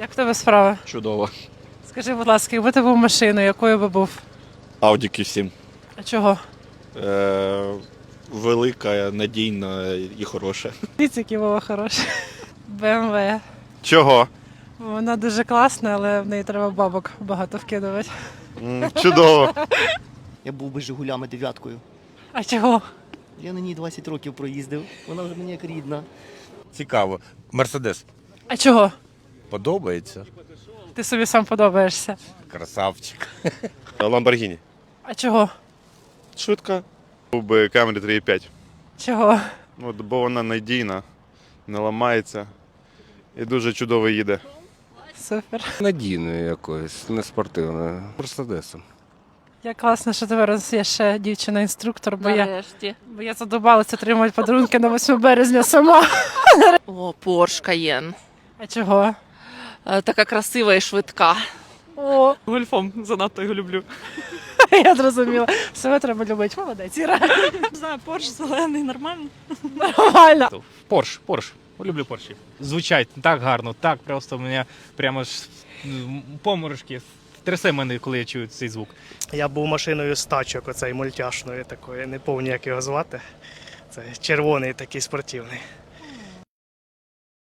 Як в тебе справа? Чудово. Скажи, будь ласка, якби ти був машиною, якою би був? Audi Q7. А чого? Е, велика, надійна і хороша. Дивіться, який Вова хороший. БМВ. Чого? Вона дуже класна, але в неї треба бабок багато вкидувати. М, Чудово. Я був би Жигулями дев'яткою. А чого? Я на ній 20 років проїздив. Вона вже мені як рідна. Цікаво. Мерседес. А чого? Подобається. Ти собі сам подобаєшся. Красавчик. Ламборгіні. А чого? Швидка. Був би Camry 3.5. Чого? От, бо вона надійна, не ламається і дуже чудово їде. Супер. Надійною якоюсь, не спортивною. Мерседесом. Як класно, що тебе раз є ще дівчина-інструктор, бо я, Нарешті. бо я задобалася отримувати подарунки на 8 березня сама. О, Porsche Cayenne. А чого? Е, Така красива і швидка. О, Гольфом занадто його люблю. я зрозуміла. Себе треба любити. Молодець, Іра. Не знаю, Порш зелений, нормально. Нормально. Порш, Порш. Люблю Порші. Звучать так гарно, так просто мене прямо ж м, поморожки. Трясе мене, коли я чую цей звук. Я був машиною з тачок, оцей мультяшної такої, не пам'ятаю, як його звати. Це червоний такий спортивний.